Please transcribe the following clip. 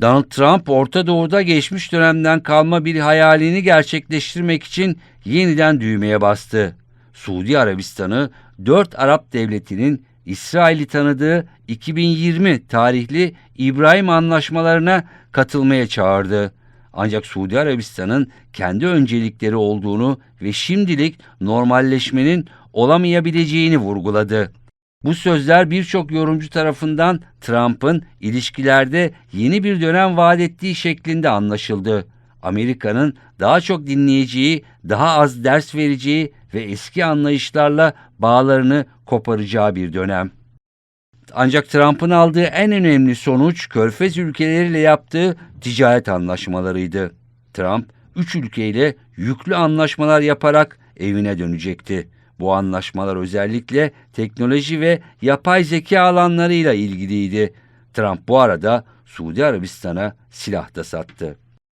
Donald Trump Orta Doğu'da geçmiş dönemden kalma bir hayalini gerçekleştirmek için yeniden düğmeye bastı. Suudi Arabistan'ı dört Arap devletinin İsrail'i tanıdığı 2020 tarihli İbrahim anlaşmalarına katılmaya çağırdı. Ancak Suudi Arabistan'ın kendi öncelikleri olduğunu ve şimdilik normalleşmenin olamayabileceğini vurguladı. Bu sözler birçok yorumcu tarafından Trump'ın ilişkilerde yeni bir dönem vaat ettiği şeklinde anlaşıldı. Amerika'nın daha çok dinleyeceği, daha az ders vereceği ve eski anlayışlarla bağlarını koparacağı bir dönem. Ancak Trump'ın aldığı en önemli sonuç Körfez ülkeleriyle yaptığı ticaret anlaşmalarıydı. Trump, üç ülkeyle yüklü anlaşmalar yaparak evine dönecekti. Bu anlaşmalar özellikle teknoloji ve yapay zeka alanlarıyla ilgiliydi. Trump bu arada Suudi Arabistan'a silah da sattı.